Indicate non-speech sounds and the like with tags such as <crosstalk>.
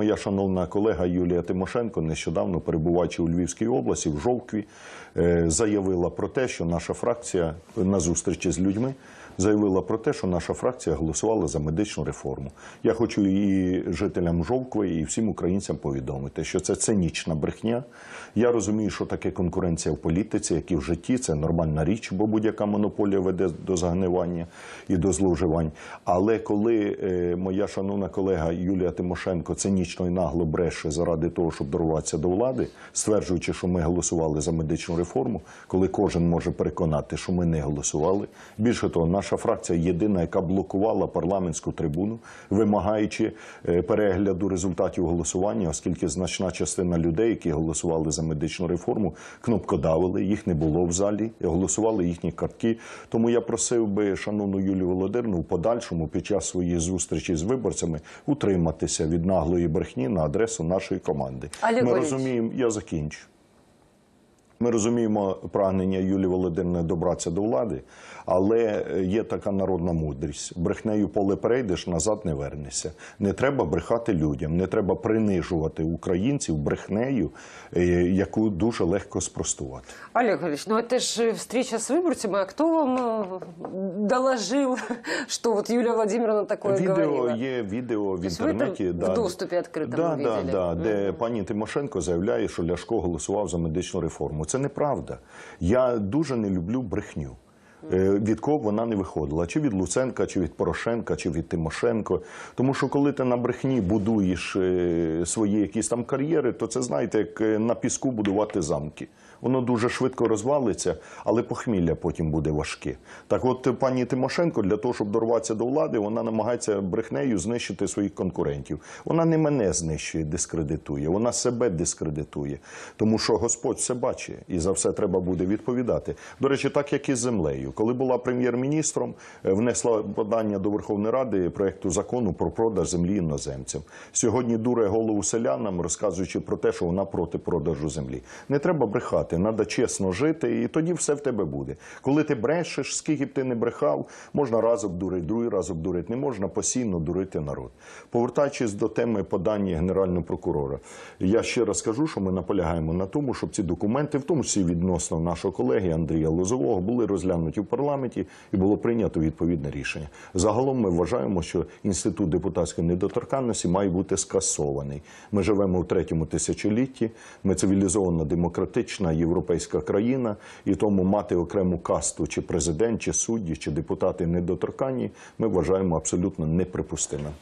моя шановна колега Юлія Тимошенко, нещодавно перебуваючи у Львівській області, в Жовкві, е, заявила про те, що наша фракція на зустрічі з людьми заявила про те, що наша фракція голосувала за медичну реформу. Я хочу і жителям Жовкви, і всім українцям повідомити, що це цинічна брехня. Я розумію, що таке конкуренція в політиці, як і в житті, це нормальна річ, бо будь-яка монополія веде до загнивання і до зловживань. Але коли е, моя шановна колега Юлія Тимошенко цинічно і нагло бреше заради того, щоб дорватися до влади, стверджуючи, що ми голосували за медичну реформу, коли кожен може переконати, що ми не голосували. Більше того, наша фракція єдина, яка блокувала парламентську трибуну, вимагаючи е, перегляду результатів голосування, оскільки значна частина людей, які голосували за медичну реформу, кнопкодавили, їх не було в залі, голосували їхні картки. Тому я просив би шановну Юлію Володимирівну в подальшому під час своєї зустрічі з виборцями утриматися від наглої брехні на адресу нашої команди. Олег Ми розуміємо, я закінчу. Ми розуміємо прагнення Юлії Володимирівни добратися до влади, але є така народна мудрість: брехнею поле перейдеш, назад не вернешся. Не треба брехати людям, не треба принижувати українців брехнею, е, яку дуже легко спростувати. Олег Валерьевич, ну это же встреча с выборцами, а кто вам э, доложил, <laughs> что вот Юлия Владимировна такое Відео говорила? є відео в есть ви інтернеті. там в доступі відкритому да, да, видели? да, де пані Тимошенко заявляє, що Ляшко голосував за медичну реформу. Це неправда. Я дуже не люблю брехню. Е, Від кого вона не виходила, чи від Луценка, чи від Порошенка, чи від Тимошенко. Тому що коли ти на брехні будуєш е, свої якісь там кар'єри, то це знаєте, як е, на піску будувати замки. Воно дуже швидко розвалиться, але похмілля потім буде важке. Так от пані Тимошенко для того, щоб дорватися до влади, вона намагається брехнею знищити своїх конкурентів. Вона не мене знищує, дискредитує, вона себе дискредитує. Тому що Господь все бачить і за все треба буде відповідати. До речі, так як і з землею. Коли була прем'єр-міністром, е, внесла подання до Верховної Ради проекту закону про продаж землі іноземцям. Сьогодні дуре голову селянам, розказуючи про те, що вона проти продажу землі. Не треба брехати, треба чесно жити, і тоді все в тебе буде. Коли ти брешеш, скільки б ти не брехав, можна раз обдурити, другий раз обдурити, не можна постійно дурити народ. Повертаючись до теми подання генерального прокурора, я ще раз кажу, що ми наполягаємо на тому, щоб ці документи, в тому числі відносно нашого колеги Андрія Лозового, були розглянуті в парламенті і було прийнято відповідне рішення. Загалом ми вважаємо, що інститут депутатської недоторканності має бути скасований. Ми живемо в третьому тисячолітті. Ми цивілізована демократична європейська країна, і тому мати окрему касту, чи президент, чи судді, чи депутати недоторканні, ми вважаємо абсолютно неприпустимим.